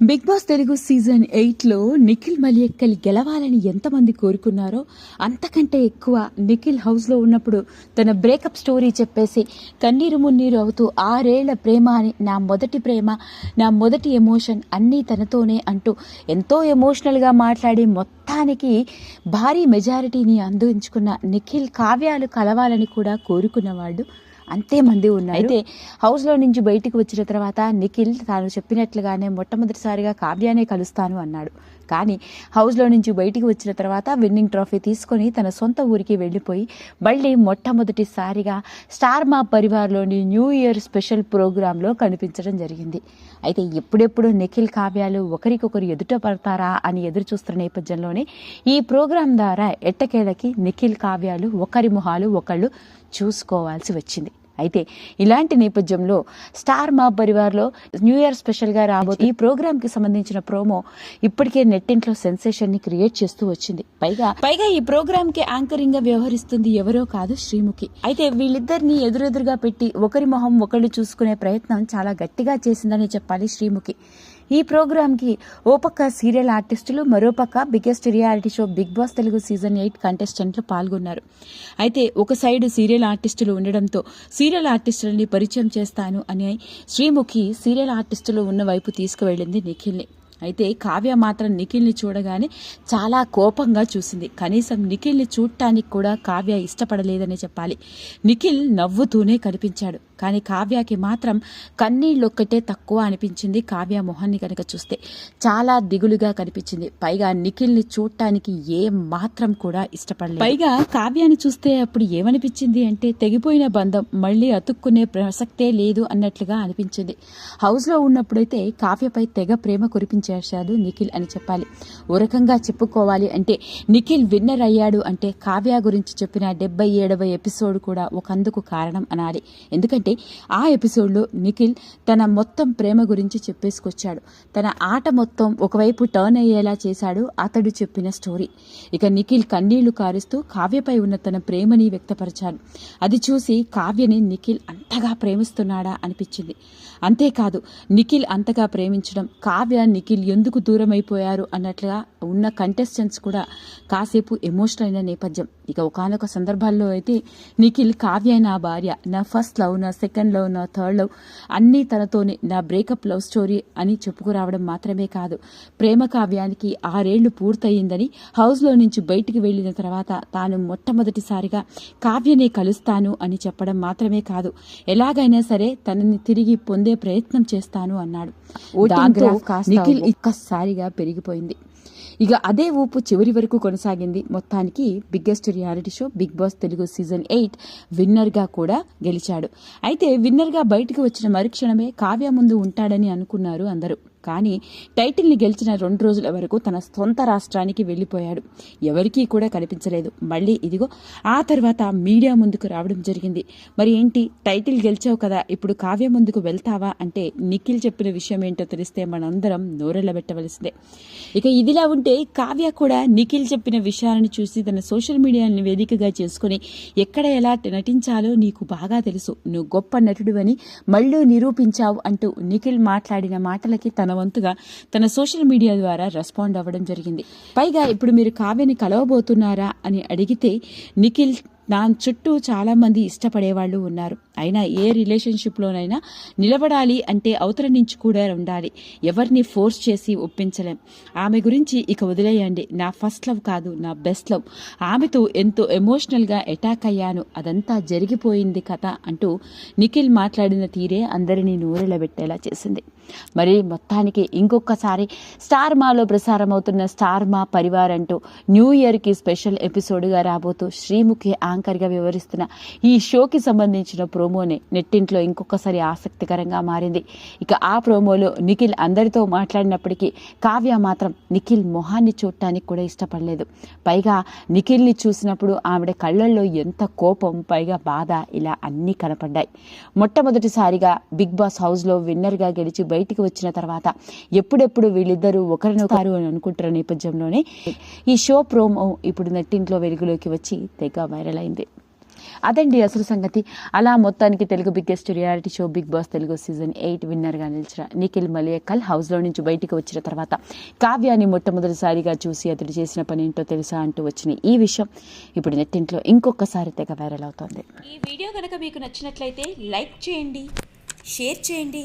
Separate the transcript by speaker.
Speaker 1: Big Boss Telugu season ఎయిట్లో నిఖిల్ మలియక్కల్ గెలవాలని ఎంతమంది కోరుకున్నారో అంతకంటే ఎక్కువ నిఖిల్ హౌస్లో ఉన్నప్పుడు తన బ్రేకప్ స్టోరీ చెప్పేసి కన్నీరు మున్నీరు అవుతూ ఆరేళ్ళ ప్రేమ అని నా మొదటి ప్రేమ నా మొదటి ఎమోషన్ అన్నీ తనతోనే అంటూ ఎంతో ఎమోషనల్గా మాట్లాడి మొత్తానికి భారీ మెజారిటీని అందించుకున్న నిఖిల్ కావ్యాలు కలవాలని కూడా కోరుకున్నవాడు అంతే మంది ఉన్నారు. అయితే హౌస్లో నుంచి బయటికి వచ్చిన తర్వాత నిఖిల్ తాను చెప్పినట్లుగానే మొట్టమొదటిసారిగా కావ్యానే కలుస్తాను అన్నాడు. కానీ హౌస్లో నుంచి బయటికి వచ్చిన తర్వాత విన్నింగ్ ట్రోఫీ తీసుకొని తన సొంత ఊరికి వెళ్ళిపోయి మళ్ళీ మొట్టమొదటిసారిగా స్టార్ మా పరివార్లోని న్యూ ఇయర్ స్పెషల్ ప్రోగ్రాంలో కనిపించడం జరిగింది. అయితే ఎప్పుడెప్పుడు నిఖిల్ కావ్యాలు ఒకరికొకరు ఎదుట పడతారా అని ఎదురు చూస్తున్న నేపథ్యంలోనే ఈ ప్రోగ్రాం ద్వారా ఎట్టకేలకి నిఖిల్ కావ్యాలు ఒకరి మొహాలు ఒకళ్ళు చూసుకోవాల్సి వచ్చింది. అయితే ఇలాంటి నేపథ్యంలో స్టార్ మా పరివార్లో న్యూ ఇయర్ స్పెషల్గా రాబో ఈ ప్రోగ్రామ్కి సంబంధించిన ప్రోమో ఇప్పటికే నెట్టింట్లో సెన్సేషన్ని క్రియేట్ చేస్తూ వచ్చింది. పైగా పైగా ఈ ప్రోగ్రామ్కి యాంకరింగ్గా వ్యవహరిస్తుంది ఎవరో కాదు శ్రీముఖి. అయితే వీళ్ళిద్దరిని ఎదురెదురుగా పెట్టి ఒకరి మొహం ఒకళ్ళు చూసుకునే ప్రయత్నం చాలా గట్టిగా చేసిందని చెప్పాలి శ్రీముఖి. ఈ ప్రోగ్రామ్కి ఓ పక్క సీరియల్ ఆర్టిస్టులు మరోపక్క biggest reality show Bigg Boss Telugu season eight కంటెస్టెంట్లు పాల్గొన్నారు. అయితే ఒక సైడ్ సీరియల్ ఆర్టిస్టులు ఉండడంతో సీరియల్ ఆర్టిస్టులని పరిచయం చేస్తాను అని శ్రీముఖి సీరియల్ ఆర్టిస్టులు ఉన్న వైపు తీసుకువెళ్ళింది నిఖిల్ని. అయితే కావ్య మాత్రం నిఖిల్ని చూడగానే చాలా కోపంగా చూసింది. కనీసం నిఖిల్ని చూడటానికి కూడా కావ్య ఇష్టపడలేదనే చెప్పాలి. నిఖిల్ నవ్వుతూనే కనిపించాడు. కానీ కావ్యకి మాత్రం కన్నీళ్ళొక్కటే తక్కువ అనిపించింది కావ్య మొహాన్ని కనుక చూస్తే. చాలా దిగులుగా కనిపించింది. పైగా నిఖిల్ని చూడటానికి ఏ మాత్రం కూడా ఇష్టపడలేదు. పైగా కావ్యాన్ని చూస్తే అప్పుడు ఏమనిపించింది అంటే తెగిపోయిన బంధం మళ్ళీ అతుక్కునే ప్రసక్తే లేదు అన్నట్లుగా అనిపించింది. హౌస్లో ఉన్నప్పుడైతే కావ్యపై తెగ ప్రేమ కురిపించేశాడు నిఖిల్ అని చెప్పాలి. ఓ రకంగా చెప్పుకోవాలి అంటే నిఖిల్ విన్నర్ అయ్యాడు అంటే కావ్య గురించి చెప్పిన డెబ్బై ఏడవ ఎపిసోడ్ కూడా ఒకందుకు కారణం అనాలి. ఎందుకంటే ఆ ఎపిసోడ్లో నిఖిల్ తన మొత్తం ప్రేమ గురించి చెప్పేసుకొచ్చాడు. తన ఆట మొత్తం ఒకవైపు టర్న్ అయ్యేలా చేశాడు అతడు చెప్పిన స్టోరీ ఇక నిఖిల్ కన్నీళ్ళు కారుస్తూ కావ్యపై ఉన్న తన ప్రేమని వ్యక్తపరిచాడు. అది చూసి కావ్యని నిఖిల్ అంతగా ప్రేమిస్తున్నాడా అనిపించింది. అంతేకాదు నిఖిల్ అంతగా ప్రేమించడం కావ్య నిఖిల్ ఎందుకు దూరమైపోయారు అన్నట్లుగా ఉన్న కంటెస్టెంట్స్ కూడా కాసేపు ఎమోషనల్ అయిన నేపథ్యం. ఇక ఒకనొక సందర్భాల్లో అయితే నిఖిల్ కావ్య నా భార్య నా ఫస్ట్ లవ్ నా సెకండ్ లవ్ నా థర్డ్ లవ్ అన్నీ తనతోనే నా బ్రేకప్ లవ్ స్టోరీ అని చెప్పుకురావడం మాత్రమే కాదు. ప్రేమ కావ్యానికి ఆరేళ్ళు పూర్తయిందని హౌస్లో నుంచి బయటికి వెళ్ళిన తర్వాత తాను మొట్టమొదటిసారిగా కావ్యనే కలుస్తాను అని చెప్పడం మాత్రమే కాదు. ఎలాగైనా సరే తనని తిరిగి పొందే ప్రయత్నం చేస్తాను అన్నాడు. నిఖిల్ ఒక్కసారిగా పెరిగిపోయింది. ఇక అదే ఊపు చివరి వరకు కొనసాగింది. మొత్తానికి biggest reality show Bigg Boss Telugu season eight విన్నర్గా కూడా గెలిచాడు. అయితే విన్నర్గా బయటకు వచ్చిన మరుక్షణమే కావ్య ముందు ఉంటాడని అనుకున్నారు అందరూ. కానీ టైటిల్ని గెలిచిన రెండు రోజుల వరకు తన సొంత రాష్ట్రానికి వెళ్ళిపోయాడు. ఎవరికీ కూడా కనిపించలేదు. మళ్ళీ ఇదిగో ఆ తర్వాత మీడియా ముందుకు రావడం జరిగింది. మరి ఏంటి? టైటిల్ గెలిచావు కదా ఇప్పుడు కావ్య ముందుకు వెళ్తావా అంటే నిఖిల్ చెప్పిన విషయం ఏంటో తెలిస్తే మనందరం నోరెళ్ళబెట్టవలసిందే. ఇక ఇదిలా ఉంటే కావ్య కూడా నిఖిల్ చెప్పిన విషయాలను చూసి తన సోషల్ మీడియాని వేదికగా చేసుకుని ఎక్కడ ఎలా నటించాలో నీకు బాగా తెలుసు. నువ్వు గొప్ప నటుడు అని మళ్ళీ నిరూపించావు అంటూ నిఖిల్ మాట్లాడిన మాటలకి తన వంతుగా తన సోషల్ మీడియా ద్వారా రెస్పాండ్ అవ్వడం జరిగింది. పైగా ఇప్పుడు మీరు కావ్యని కలవబోతున్నారా అని అడిగితే నిఖిల్ నా చుట్టూ చాలామంది ఇష్టపడేవాళ్ళు ఉన్నారు. అయినా ఏ రిలేషన్షిప్లోనైనా నిలబడాలి అంటే అవతల నుంచి కూడా ఉండాలి. ఎవరిని ఫోర్స్ చేసి ఒప్పించలేం. ఆమె గురించి ఇక వదిలేయండి. నా ఫస్ట్ లవ్ కాదు నా బెస్ట్ లవ్ ఆమెతో ఎంతో ఎమోషనల్గా అటాక్ అయ్యాను. అదంతా జరిగిపోయింది కథ అంటూ నిఖిల్ మాట్లాడిన తీరే అందరినీ నూరెలబెట్టేలా చేసింది. మరి మొత్తానికి ఇంకొకసారి స్టార్ మాలో ప్రసారం అవుతున్న స్టార్ మా పరివార్ అంటూ న్యూ ఇయర్కి స్పెషల్ ఎపిసోడ్గా రాబోతూ శ్రీముఖి యాంకర్గా వివరిస్తున్న ఈ షోకి సంబంధించిన ప్రోమోనే నెట్టింట్లో ఇంకొకసారి ఆసక్తికరంగా మారింది. ఇక ఆ ప్రోమోలో నిఖిల్ అందరితో మాట్లాడినప్పటికీ కావ్య మాత్రం నిఖిల్ మొహాన్ని చూడటానికి కూడా ఇష్టపడలేదు. పైగా నిఖిల్ని చూసినప్పుడు ఆవిడ కళ్ళల్లో ఎంత కోపం పైగా బాధ ఇలా అన్నీ కనపడ్డాయి. మొట్టమొదటిసారిగా బిగ్ బాస్ హౌస్లో విన్నర్గా గెలిచి బయటికి వచ్చిన తర్వాత ఎప్పుడెప్పుడు వీళ్ళిద్దరూ ఒకరినొకరు అని అనుకుంటున్న నేపథ్యంలోనే ఈ షో ప్రోమో ఇప్పుడు నెట్టింట్లో వెలుగులోకి వచ్చి తెగ వైరల్ అయింది. అదండి అసలు సంగతి. అలా మొత్తానికి Telugu biggest reality show Bigg Boss Telugu season eight విన్నర్గా నిలిచిన నిఖిల్ మలియక్కల్ హౌస్లో నుంచి బయటకు వచ్చిన తర్వాత కావ్యాన్ని మొట్టమొదటిసారిగా చూసి అతడు చేసిన పని ఏంటో తెలుసా అంటూ వచ్చిన ఈ విషయం ఇప్పుడు నెట్టింట్లో ఇంకొకసారి తెగ వైరల్ అవుతోంది.
Speaker 2: ఈ వీడియో కనుక మీకు నచ్చినట్లయితే లైక్ చేయండి షేర్ చేయండి